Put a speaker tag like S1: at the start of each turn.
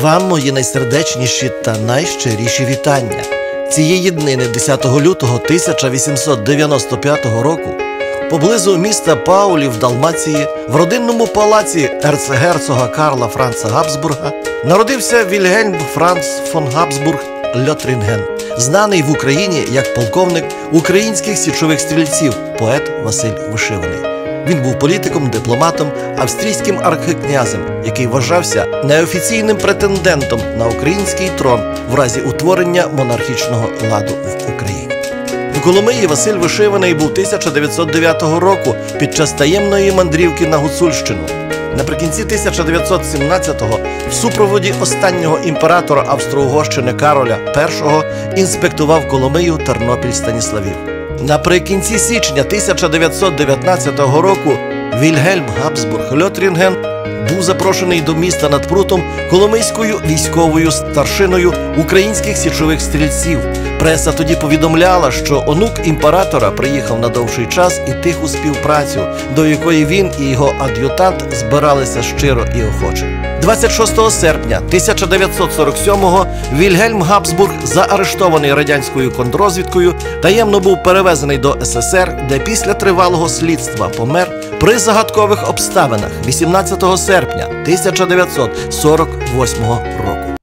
S1: Вам мої найсердечніші та найщиріші вітання. Цієї днини 10 лютого 1895 року поблизу міста Паулі в Далмації в родинному палаці ерцгерцога Карла Франца Габсбурга народився Вільгельм Франц фон Габсбург Льотрінген, знаний в Україні як полковник українських січових стрільців, поет Василь Вишиваний. Він був політиком, дипломатом, австрійським архикнязем, який вважався неофіційним претендентом на український трон в разі утворення монархічного ладу в Україні. У Коломиї Василь Вишиваний був 1909 року під час таємної мандрівки на Гуцульщину. Наприкінці 1917-го в супроводі останнього імператора Австро-Угорщини Кароля І інспектував Коломию Тернопіль Станіславів. Наприкінці січня 1919 року Вільгельм Габсбург Льотрінген був запрошений до міста над прутом Коломийською військовою старшиною українських січових стрільців. Преса тоді повідомляла, що онук імператора приїхав на довший час і тиху співпрацю, до якої він і його ад'ютант збиралися щиро і охоче. 26 серпня 1947-го Вільгельм Габсбург, заарештований радянською контррозвідкою, таємно був перевезений до СССР, де після тривалого слідства помер при загадкових обставинах 18 серпня 1948 року.